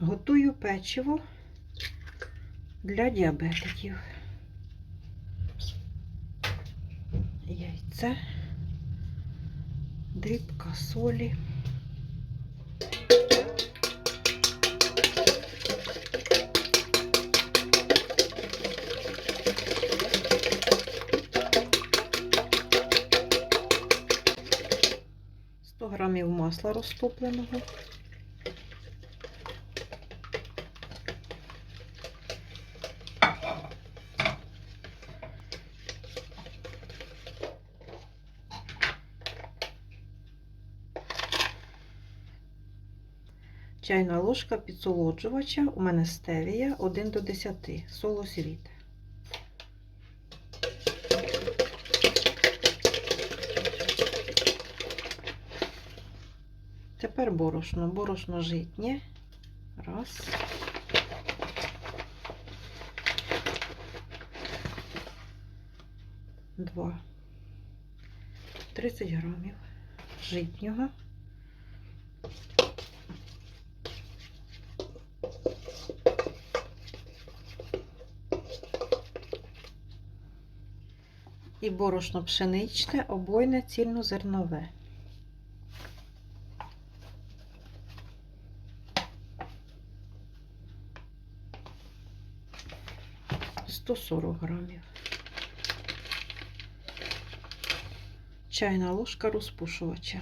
Готую печиво для діабетиків. Яйце, дрібка солі. Сто грамів масла розтопленого. Чайна ложка підсолоджувача. У мене стевія 1 до 10. Солосвіт. Тепер борошно. Борошно житнє. Раз. Два. 30 грамів житнього. І борошно пшеничне, обойне, цільнозернове. Сто сорок грамів. Чайна ложка розпушувача.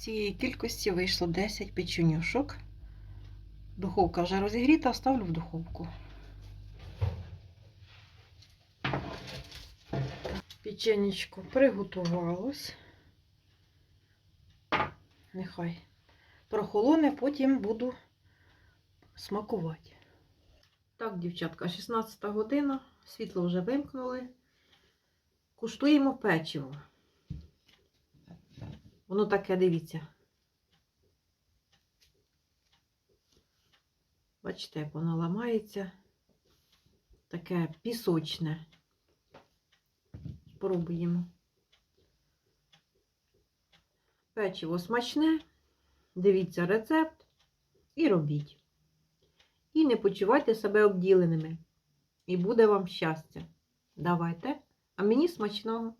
Цієї кількості вийшло 10 печенюшок. Духовка вже розігріта, ставлю в духовку. Печенечко приготувалось. Нехай прохолоне, потім буду смакувати. Так, дівчатка, 16 година, світло вже вимкнули. Куштуємо печиво. Воно таке, дивіться. Бачите, як воно ламається. Таке пісочне. Пробуємо. Печиво смачне. Дивіться рецепт і робіть. І не почувайте себе обділеними. І буде вам щастя. Давайте. А мені смачного.